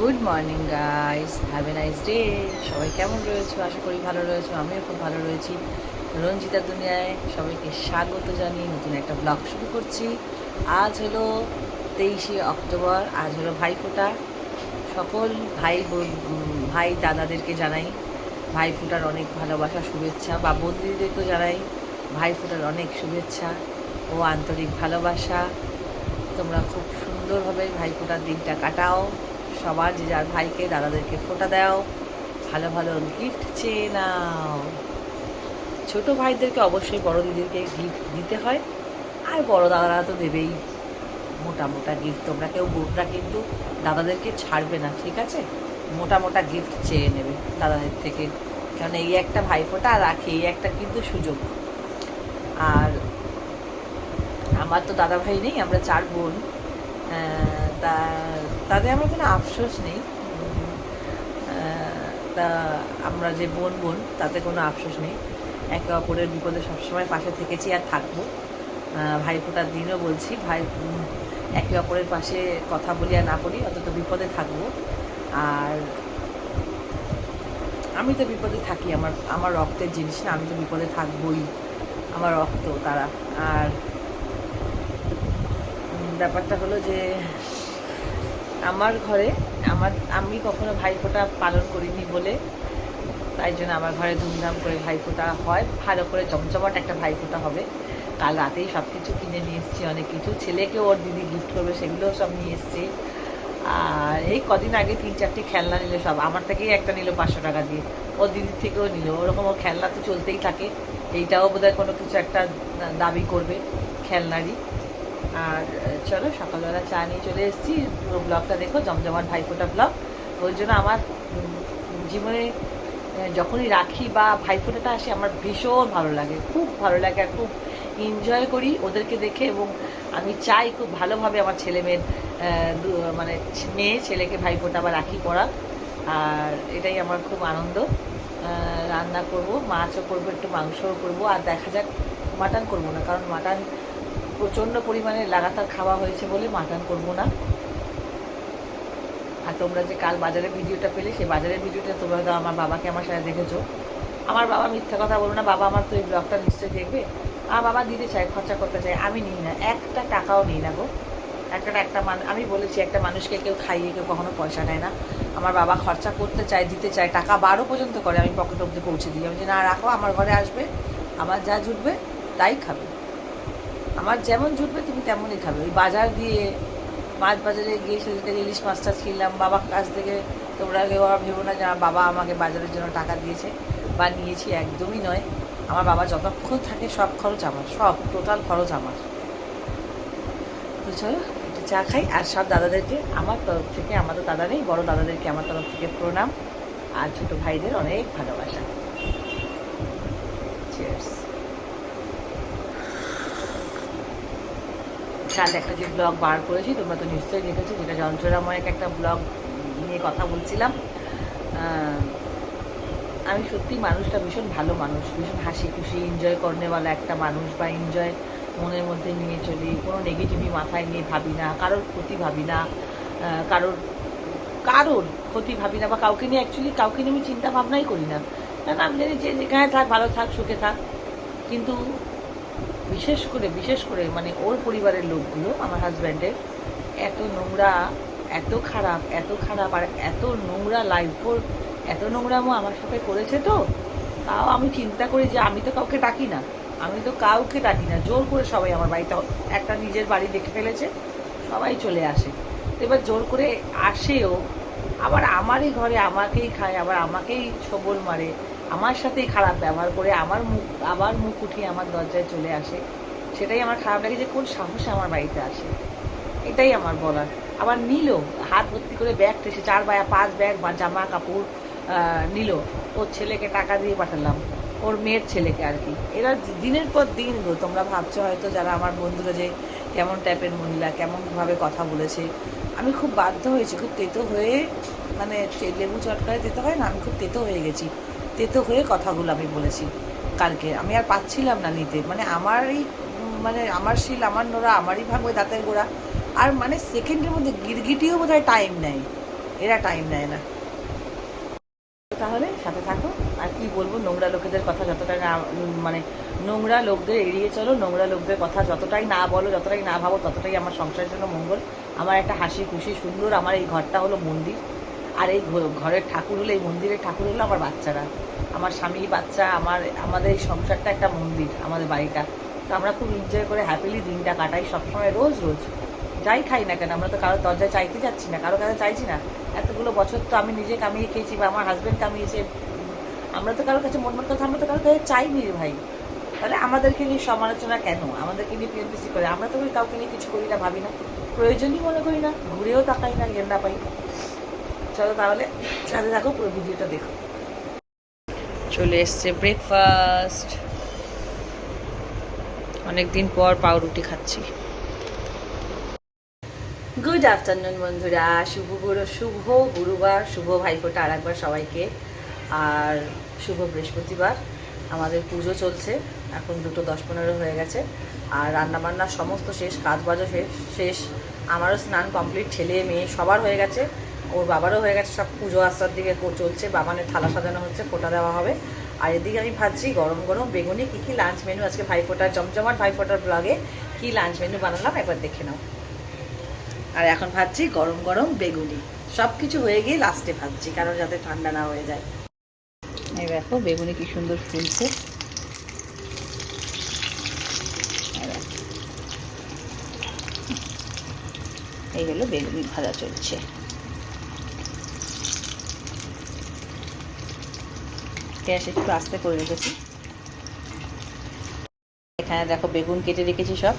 Good morning guys have a nice day সবাই কেমন রয়েছে? আশা করি ভালো রয়েছে, আমিও খুব ভালো রয়েছি। রঞ্জিতা দুনিয়ায় সবাইকে স্বাগত জানিয়ে নতুন একটা ব্লগ শুরু করছি। আজ হলো তেইশে অক্টোবর, আজ হলো ভাইফোঁটা। সকল ভাই ভাই দাদাদেরকে জানাই, ভাইফোঁটার অনেক ভালোবাসা, শুভেচ্ছা, বা বন্ধুদেরকেও জানাই, ভাইফোঁটার অনেক শুভেচ্ছা ও আন্তরিক ভালোবাসা। তোমরা খুব সুন্দরভাবে ভাইফোঁটার দিনটা কাটাও। সবার, যে যার ভাইকে, দাদাদেরকে ফোঁটা দাও, ভালো ভালো গিফট চেয়ে নাও। ছোটো ভাইদেরকে অবশ্যই, বড় দিদিকে গিফট দিতে হয়। আর বড় দাদারা তো দেবেই। মোটা মোটা গিফট তোমরা কেউ বোনরা কিন্তু দাদাদেরকে ছাড়বে না, ঠিক আছে? মোটা মোটা গিফট চেয়ে নেবে দাদাদের থেকে। কারণ এই একটা ভাইফোঁটা রাখি, এই একটা কিন্তু সুযোগ। আর আমার তো দাদা ভাই নেই, আমরা চার বোন। তা তাদের আমার কোনো আফসোস নেই। তা আমরা যে বোন বোন তাতে কোনো আফসোস নেই। একে অপরের বিপদে সবসময় পাশে থেকেছি আর থাকব। আহ, ভাইফোঁটার দিনও বলছি ভাই একে অপরের পাশে কথা বলি আর না বলি অন্তত বিপদে থাকব। আর আমি তো বিপদে থাকি আমার আমার রক্তের জিনিস না আমি তো বিপদে থাকবোই। আমার রক্ত তারা। আর ব্যাপারটা হলো যে আমার ঘরে, আমার, আমি কখনো ভাইফোঁটা পালন করিনি বলে। তাই জন্য আমার ঘরে ধুমধাম করে ভাইফোঁটা হয়। ভালো করে জমজমাট একটা ভাইফোঁটা হবে। কাল রাতেই সব কিছু কিনে নিয়ে এসেছি, অনেক কিছু। ছেলেকে ওর দিদি গিফট করবে, সেগুলোও সব নিয়ে এসেছি। আর এই কদিন আগে তিন চারটে খেলনা নিল সব, আমার থেকেই একটা নিল পাঁচশো টাকা দিয়ে। ওর দিদির থেকেও নিল, ওরকম ওর খেলনা তো চলতেই থাকে। এইটাও বোধহয় কোনো কিছু একটা দাবি করবে খেলনারই। আর চলো সকালবেলা চা নিয়ে চলে এসেছি। পুরো ব্লগটা দেখো, জমজমাট ভাইফোঁটা ব্লগ ওই জন্য আমার জীবনে যখনই রাখি বা ভাইফোঁটাটা আসে, আমার ভীষণ ভালো লাগে। খুব ভালো লাগে আর খুব এনজয় করি ওদেরকে দেখে এবং আমি চাই খুব ভালোভাবে আমার ছেলে মেয়ের মানে মেয়ে ছেলেকে ভাইফোঁটা বা রাখি পরা আর এটাই আমার খুব আনন্দ। রান্না করব, মাছও করব, একটু মাংসও করব। আর দেখা যাক, মাটন করব না, কারণ মাটন প্রচণ্ড পরিমাণে লাগাতার খাওয়া হয়েছে বলে মাটন করব না। আর তোমরা যে কাল বাজারের ভিডিওটা পেলে, সেই বাজারের ভিডিওটা তোমরা হয়তো আমার বাবাকে আমার সাথে দেখেছ। আমার বাবা মিথ্যা কথা বলো না, বাবা আমার তো এই ব্লগটা নিশ্চয়ই দেখবে। আমার বাবা দিতে চায়, খরচা করতে চায়, আমি নিই না। একটা টাকাও নিই না গো। একটা একটা মানুষ আমি বলেছি, একটা মানুষকে কেউ খাইয়ে কেউ কখনো পয়সা নেয় না। আমার বাবা খরচা করতে চায়, দিতে চায়, টাকা বারো পর্যন্ত করে, আমি পকেট অব্দি পৌঁছে দিই। আমি যে না, রাখো, আমার ঘরে আসবে, আমার যা জুটবে, তাই খাবে। আমার যেমন জুটবে তুমি তেমনই খাবে। ওই বাজার দিয়ে মাছ বাজারে গিয়ে সেদিকে ইলিশ মাছ টাছ কিনলাম, বাবার কাছ থেকে তোমরা কেউ আবার ভেবো না যে আমার বাবা আমাকে বাজারের জন্য টাকা দিয়েছে বা নিয়েছি, একদমই নয়। আমার বাবা যতক্ষণ থাকে সব খরচ আমার, সব টোটাল খরচ আমার। তো চলো, একটু চা খাই আর সব দাদাদেরকে, আমার তরফ থেকে আমাদের দাদা নেই, বড় দাদাদেরকে আমার তরফ থেকে প্রণাম। আর ছোটো ভাইদের অনেক ভালোবাসা। কাল একটা যে ব্লগ বার করেছি, তোমরা তো নিশ্চয়ই দেখেছ, যেটা যন্ত্রণাময় একটা ব্লগ নিয়ে কথা বলছিলাম। আমি সত্যি মানুষটা ভীষণ ভালো মানুষ, ভীষণ হাসি খুশি এনজয় করনেওয়ালা একটা মানুষ বা এনজয় মনের মধ্যে নিয়ে চলি, কোনো নেগেটিভই মাথায় নিয়ে ভাবি না, কারোর ক্ষতি ভাবি না কারোর কারোর ক্ষতি ভাবি না বা কাউকে নিয়ে অ্যাকচুয়ালি কাউকে নিয়ে আমি চিন্তা ভাবনাই করি না। কারণ আমি জানি যে যেখানে থাক, ভালো থাক, সুখে থাক। কিন্তু বিশেষ করে বিশেষ করে মানে ওর পরিবারের লোকগুলো, আমার হাজব্যান্ডের এত নোংরা, এত খারাপ এত খারাপ আর এত নোংরা লাইফ ওর, এত নোংরামো আমার সাথে করেছে তো, তাও আমি চিন্তা করি যে আমি তো কাউকে ডাকি না, আমি তো কাউকে ডাকি না, জোর করে সবাই আমার বাড়িতে একটা নিজের বাড়ি দেখে ফেলেছে, সবাই চলে আসে। তো এবার জোর করে আসেও, আবার আমারই ঘরে আমাকেই খায়, আবার আমাকেই ছবল মারে আমার সাথেই খারাপ ব্যবহার করে আমার মুখ, আবার মুখ উঠিয়ে আমার দরজায় চলে আসে, সেটাই আমার খারাপ লাগে যে কোন সাহসে আমার বাড়িতে আসে। এটাই আমার বলার। আবার নিল, হাত ভর্তি করে ব্যাগ টেসে চার বা পাঁচ ব্যাগ বা জামা কাপড় নিল। ওর ছেলেকে টাকা দিয়ে পাঠালাম, ওর মেয়ের ছেলেকে আর কি। এরা দিনের পর দিন গো, তোমরা ভাবছ হয়তো যারা আমার বন্ধুরা যে কেমন টাইপের মহিলা কেমনভাবে কথা বলেছে। আমি খুব বাধ্য হয়েছি, খুব তেতো হয়ে মানে লেবু চটকায় তেতো হয় না, আমি খুব তেতো হয়ে গেছি। তেতো হয়ে কথাগুলো আমি বলেছি কালকে। আমি আর পাচ্ছিলাম না নিতে। মানে আমারই মানে আমার শিল, আমার নোড়া, আমারই ওই দাঁতের গোড়া। আর মানে সেকেন্ডের মধ্যে গিরগিটিও বোধহয় টাইম নেয়। এরা টাইম নেয় না। তাহলে সাথে থাকো। আর কি বলব, নোংরা লোকেদের কথা যতটা না মানে নোংরা লোকদের এড়িয়ে চলো, নোংরা লোকদের কথা যতটাই না বলো, যতটাই না ভাবো, ততটাই আমার সংসারের জন্য মঙ্গল। আমার একটা হাসি খুশি সুন্দর, আমার এই ঘরটা হলো মন্দির। আর এই ঘরের ঠাকুর হলো, এই মন্দিরের ঠাকুর হলো আমার বাচ্চারা। আমার স্বামী, বাচ্চা, আমার, আমাদের এই সংসারটা একটা মন্দির, আমাদের বাড়িটা। তো আমরা খুব এনজয় করে হ্যাপিলি দিনটা কাটাই সবসময়, রোজ রোজ। যাই খাই না কেন, আমরা তো কারোর দরজায় চাইতে যাচ্ছি না কারও কাছে চাইছি না। এতগুলো বছর তো আমি নিজে কামিয়ে খেয়েছি বা আমার হাজব্যান্ড কামিয়েছে। আমরা তো কারোর কাছে মন কথা, আমরা তো কারোর কাছে চাইনি রে ভাই। তাহলে আমাদেরকে নিয়ে সমালোচনা কেন? আমাদেরকে নিয়ে পিএনপিসি করে। আমরা তো কাউকে নিয়ে কিছু করি না, ভাবি না। প্রয়োজনই মনে করি না, ঘুরেও তাকাই না গেন্দা পাই। চলো তাহলে সাথে থাকো পুরো ভিডিওটা দেখো। চলে এসছে ব্রেকফাস্ট অনেকদিন পর পাউরুটি খাচ্ছি। গুড আফটারনুন বন্ধুরা। শুভ গুরু শুভ গুরুবার শুভ ভাইফোঁটা আর একবার সবাইকে। আর শুভ বৃহস্পতিবার। আমাদের পুজো চলছে এখন দুটো দশ পনেরো হয়ে গেছে। আর রান্নাবান্না সমস্ত শেষ কাজ বাজও শেষ শেষ। আমারও স্নান কমপ্লিট ছেলে মেয়ে সবার হয়ে গেছে। ওর বাবারও হয়ে গেছে সব পুজো আসার দিকে চলছে। বাবানের থালা সাজানো হচ্ছে, ফোঁটা দেওয়া হবে। আর এদিকে আমি ভাবছি গরম গরম বেগুনি। কী কী লাঞ্চ মেনু আজকে ভাইফোঁটার জমজমাট ভাইফোঁটার ব্লগে কী লাঞ্চ মেনু বানালাম? একবার দেখে নাও। আর এখন ভাবছি গরম গরম বেগুনি। সব কিছু হয়ে গিয়ে লাস্টে ভাবছি কারণ যাতে ঠান্ডা না হয়ে যায়। এই দেখো, বেগুনি কি সুন্দর ফুলছে। এই হলো বেগুনি ভাজা চলছে। গ্যাস একটু আস্তে করে রেখেছি। এখানে দেখো বেগুন কেটে রেখেছি সব।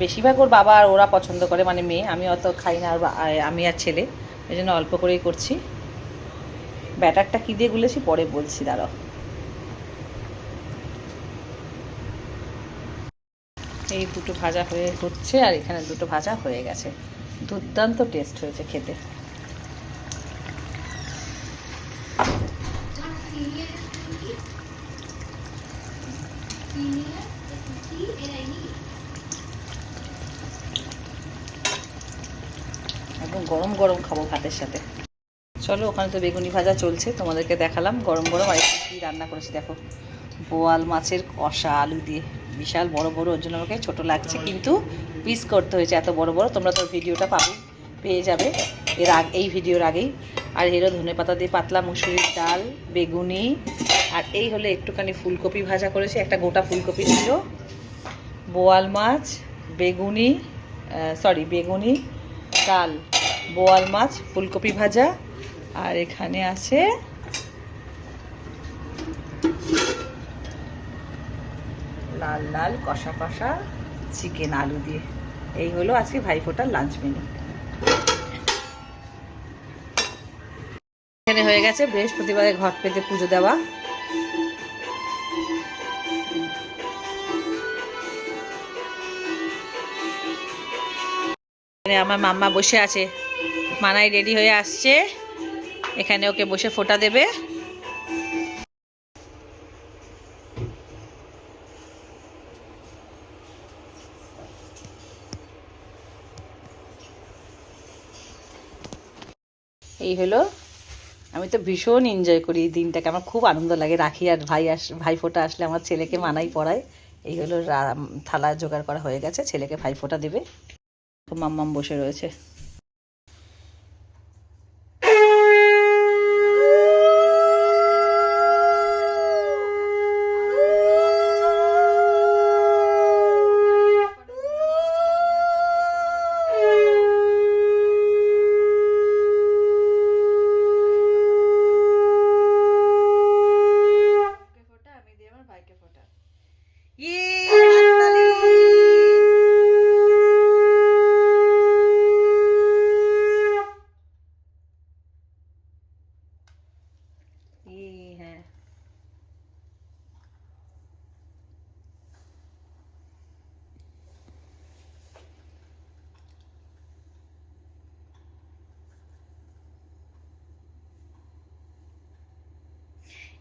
বেশিরভাগ ওর বাবা আর ওরা পছন্দ করে মানে মেয়ে। আমি অত খাই না আর আমি আর ছেলে। এই জন্য অল্প করেই করছি। ব্যাটারটা কী দিয়ে গুলেছি? পরে বলছি, দাঁড়াও। এই দুটো ভাজা হয়ে হচ্ছে আর এখানে দুটো ভাজা হয়ে গেছে। দুর্দান্ত টেস্ট হয়েছে খেতে। একদম গরম গরম খাব ভাতের সাথে। চলো, ওখানে তো বেগুনি ভাজা চলছে, তোমাদেরকে দেখালাম। গরম গরম আর একটু কী রান্না করেছি দেখো। বোয়াল মাছের কষা আলু দিয়ে। বিশাল বড় বড়, ওর জন্য আমাকে ছোটো লাগছে, কিন্তু পিস করতে হয়েছে এত বড় বড়। তোমরা তো ভিডিওটা পাবে, পেয়ে যাবে। এর আগ, এই ভিডিওর আগেই। আর এরও ধনে পাতা দিয়ে পাতলা মুসুরির ডাল, বেগুনি আর এই হলো একটুখানি ফুলকপি ভাজা করেছি, একটা গোটা ফুলকপি ছিল। বোয়াল মাছ, বেগুনি সরি বেগুনি, ডাল, বোয়াল মাছ, ফুলকপি ভাজা, আর এখানে আছে লাল লাল কষা কষা চিকেন আলু দিয়ে। এই হলো আজকে ভাইফোঁটার লাঞ্চ মেনু এখানে হয়ে গেছে বৃহস্পতিবারে ঘট পেতে পুজো দেওয়া। আমার মাম্মা বসে আছে। মানাই রেডি হয়ে আসছে। এখানে ওকে বসে ফোঁটা দেবে। এই হলো, আমি তো ভীষণ এনজয় করি এই দিনটাকে। আমার খুব আনন্দ লাগে রাখি আর ভাই আস, ভাই ফোঁটা আসলে আমার ছেলেকে মানাই পড়ায়। এই হলো থালা জোগাড় করা হয়ে গেছে। ছেলেকে ভাই ফোঁটা দেবে। মাম্মাম বসে রয়েছে ইয়ে, হাততালি! ইয়ে, হ্যাঁ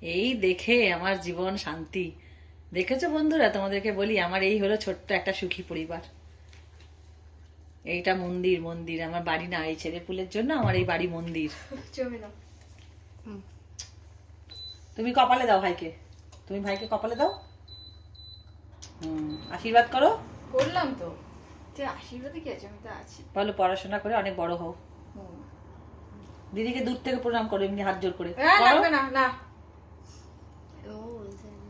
এই দেখে আমার জীবন শান্তি। দেখেছ বন্ধুরা? তোমাদেরকে বলি আমার এই হলো ছোট্ট একটা সুখী পরিবার। এইটা মন্দির মন্দির। আমার বাড়ি না এই ছেলে পুলের জন্য আমার এই বাড়ি মন্দির। তুমি কপালে দাও ভাইকে। তুমি ভাইকে কপালে দাও। হুম আশীর্বাদ করো। করলাম তো। আশীর্বাদে কি আছে? আমি তো আছি। বলো পড়াশোনা করে অনেক বড় হও। দিদিকে দূর থেকে প্রণাম করো এমনি হাত জোর করে। করো? লাগবে না।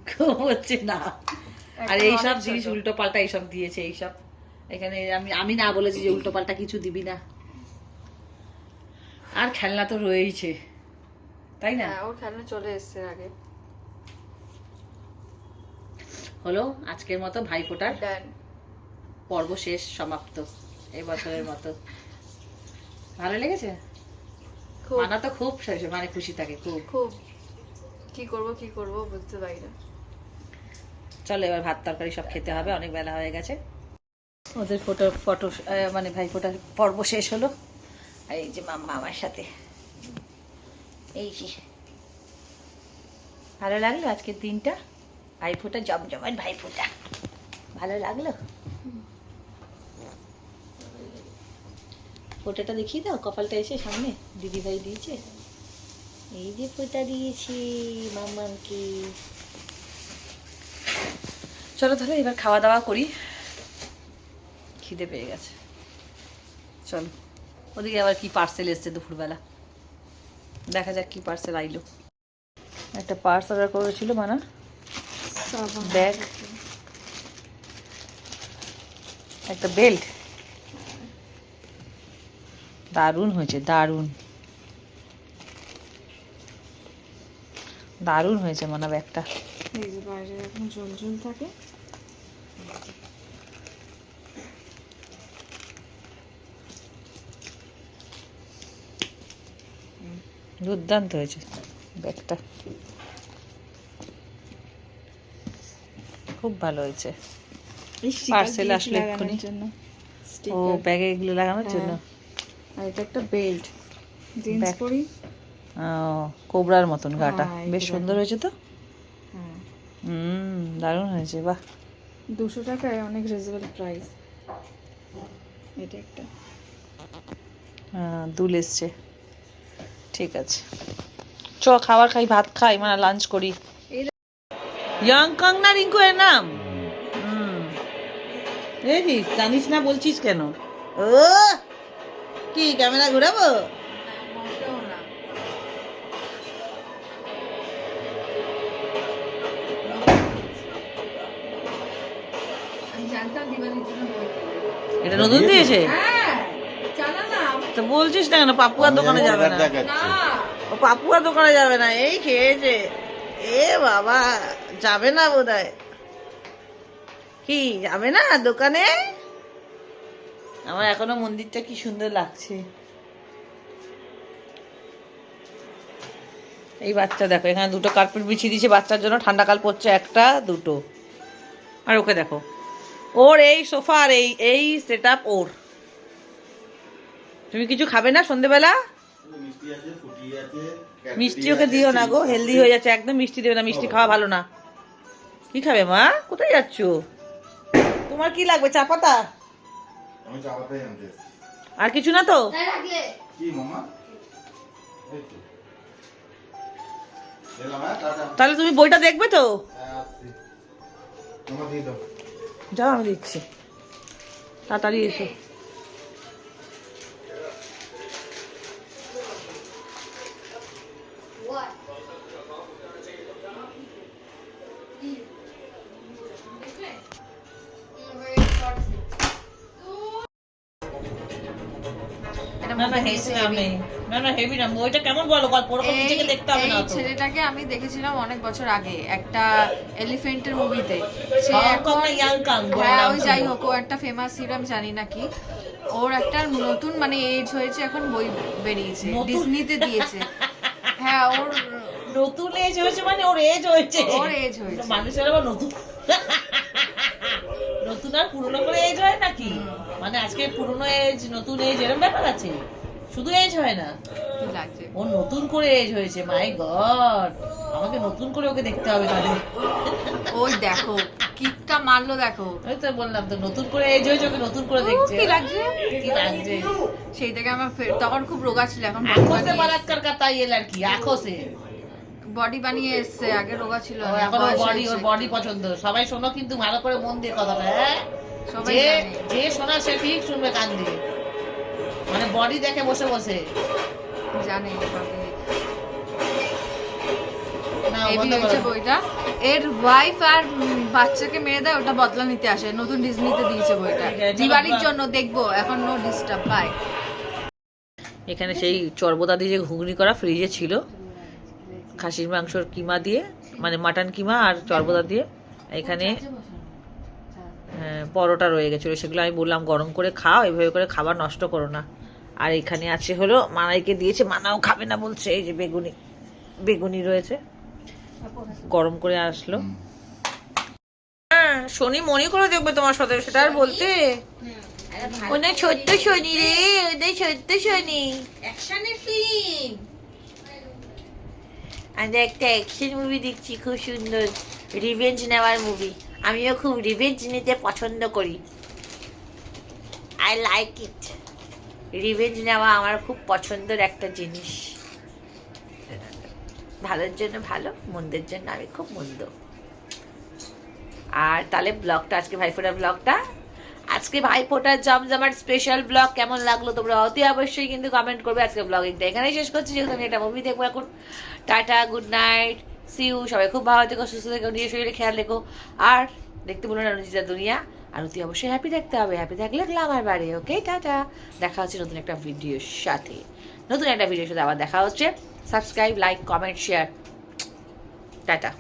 না হচ্ছে না। আর এইসব জিনিস উল্টো পাল্টা এইসব দিয়েছে এইসব। এখানে আমি আমি না বলেছি যে উল্টো পাল্টা কিছু দিবি না। আর খেলনা তো রয়েইছে তাই না? হ্যাঁ ওর খেলনা চলে এসছে আগে। হলো আজকের মতো ভাইফোঁটার পর্ব শেষ সমাপ্ত এই বছরের মতো। ভালো লেগেছে? মানা তো খুব মানে খুশি থাকে খুব। খুব। কি করব কি করব বুঝতে পারি না। চলো এবার ভাত তরকারি সব খেতে হবে অনেক বেলা হয়ে গেছে। ওদের ফটো ফটো মানে ভাই ফোটার পর্ব শেষ হলো। আর এই যে মাম্মা আমার সাথে। এই যে। ভালো লাগল আজকের দিনটা? ভাই ফোটা জমজমাট ভাই ফোটা। ভালো লাগল? ফোটাটা দেখিয়ে দাও কপালটা এসে সামনে দিদি ভাই দিয়েছে। এই যে ফোটা দিয়েছি মাম্মামকে। চলো তাহলে এবার খাওয়া দাওয়া করি। খিদে পেয়ে গেছে। চলো ওদিকে আবার কি পার্সেল এসছে দুপুরবেলা। দেখা যাক কি পার্সেল আইলো। একটা পার্স অর্ডার করেছিল মানা। ব্যাগ। একটা বেল্ট দারুণ হয়েছে দারুণ। দারুণ হয়েছে মানা ব্যাগটা। এই যে বাইরে এখন থাকে। দুর্দান্ত হয়েছে ব্যাগটা। খুব ভালো হয়েছে। আসলো এক্ষুনি। ও ব্যাগে এগুলো লাগানোর হ্যাঁ। জন্য? আর এটা একটা বেল্ট জিন্স পরি। কোবরার মতন গাটা। হ্যাঁ, বেশ সুন্দর হয়েছে তো? হ্যাঁ। হুম দারুণ হয়েছে বাহ। দুশো টাকায় অনেক রিজনেবল প্রাইস এটা একটা। হ্যাঁ, দুল এসছে। ঠিক আছে। চ খাবার খাই ভাত খাই মানে লাঞ্চ করি। ইয়ংকং না রিঙ্কু এর নাম? এই জানিস না বলছিস কেন? ও! কি ক্যামেরা ঘুরাবো? জানতাম দিওয়ালির জন্য বই এটা নতুন দিয়েছে হ্যাঁ জানা না। তো বলছিস না কেন? পাপুয়ার দোকানে যাবে না। না। ও পাপুয়ার দোকানে যাবে না। এই খেয়েছে। এ বাবা যাবে না বোধ কি যাবে না দোকানে? আমার এখনও মন্দিরটা কি সুন্দর লাগছে। এই বাচ্চা দেখো এখানে দুটো কার্পেট বিছিয়ে দিয়েছে। বাচ্চার জন্য ঠান্ডাকাল পড়ছে একটা দুটো। আর ওকে দেখো। ওর এই সোফা আর এই এই সেট আপ ওর। তুমি কিছু খাবে না সন্ধেবেলা? মিষ্টি আছে ফুটি আছে মিষ্টি ওকে দিও না গো হেলদি হয়ে যাচ্ছে একদম মিষ্টি দেবে না মিষ্টি খাওয়া ভালো না। কি খাবে মা? কোথায় যাচ্ছ? তোমার কি লাগবে চা পাতা। আর কিছু না তো? কি মামা? এই তো। এলাম হ্যাঁ তাহলে তুমি বইটা দেখবে তো? হ্যাঁ, দিয়ে দাও। যাও আমি দিচ্ছি। তাড়াতাড়ি এসো। না না মধ্যে না না না হেভি না বইটা কেমন বলো? গল্প ওরকম এই দেখতে হবে না এই ছেলেটাকে আমি দেখেছিলাম অনেক বছর আগে একটা এলিফেন্টের মুভিতে সে এখন হ্যাঁ ওই যাই হোক ও একটা ফেমাস হিরো আমি জানি না কি। ওর একটা নতুন মানে এজ হয়েছে এখন বই বেরিয়েছে নতুন? ডিজনিতে দিয়েছে। হ্যাঁ ওর নতুন এজ হয়েছে মানে ওর এজ হয়েছে। ওর এজ হয়েছে। মানুষের আবার নতুন? নতুন আর পুরনো করে এজ হয় নাকি? মানে আজকে পুরনো এজ নতুন এজ এরকম ব্যাপার আছে। শুধু এজ হয় না। ও নতুন করে এজ হয়েছে মাই গড আমাকে নতুন করে ওকে দেখতে হবে তাহলে। ওই দেখো কিকটা মারলো দেখো। ওই তো বললাম তো নতুন করে এজ হয়েছে ওকে নতুন করে দেখছে। কি লাগছে? কি লাগছে? সেই থেকে আমার ফের তখন খুব রোগা ছিল এখন আঁখো সে বলাৎকার তাই এল আর কি আখোসে বডি বানিয়ে এসছে আগে রোগা ছিল এখন বডি ওর বডি পছন্দ। সবাই শোনো কিন্তু ভালো করে মন দিয়ে কথাটা হ্যাঁ? যে। যে শোনা সে ঠিক শুনবে কান দিয়ে। মানে বডি দেখে বসে বসে। জানে। বইটা। এর ওয়াইফ আর বাচ্চাকে মেরে দেয় ওটা বদলা নিতে আসে। নতুন ডিজনিতে দিয়েছে বইটা। দিওয়ালির জন্য দেখব এখন নো ডিস্টার্ব বাই এখানে সেই চর্বদা দিয়ে যে ঘুগনি করা ফ্রিজে ছিল। খাসির মাংসর কিমা দিয়ে মানে মাটন কিমা আর চর্বদা দিয়ে। এখানে পরোটা রয়ে গেছিল সেগুলো আমি বললাম গরম করে খাও এভাবে করে খাবার নষ্ট করো না। আর এখানে আছে হলো মানাইকে দিয়েছে মানাও খাবে না বলছে এই যে বেগুনি বেগুনি রয়েছে। গরম করে আসলো। হ্যাঁ শনি মনে করে দেখবে তোমার সাথে সেটা আর বলতে। ওনার ছোট্ট শনি রে ওদের ছোট্ট শনি। অ্যাকশনের ফিল্ম একটা অ্যাকশন মুভি দেখছি খুব সুন্দর। রিভেঞ্জ নেওয়ার মুভি আমিও খুব রিভেঞ্জ নিতে পছন্দ করি। আই লাইক ইট রিভেঞ্জ নেওয়া আমার খুব পছন্দের একটা জিনিস। ভালোর জন্য ভালো, মন্দের জন্য আমি খুব মন্দ। আর তাহলে ব্লগটা আজকে ভাইফোঁটার ব্লগটা আজকে ভাইফোঁটার জমজমার স্পেশাল ব্লগ কেমন লাগল তোমরা অতি অবশ্যই কিন্তু কমেন্ট করবে। আজকে ব্লগিংটা এখানেই শেষ করছি, যেহেতু আমি একটা মুভি দেখব এখন। টাটা গুড নাইট সিউ সবাই খুব ভালো থেকো, সুস্থ থেকো, নিজের শরীরে খেয়াল রেখো। আর দেখতে বলুন অনুচিতা দুনিয়া। আর অতি অবশ্যই হ্যাপি থাকতে হবে। হ্যাপি থাকলে আমার বাড়ি ওকে টাটা দেখা হচ্ছে নতুন একটা ভিডিওর সাথে। নতুন একটা ভিডিওর সাথে আবার দেখা হচ্ছে। Subscribe like comment share tata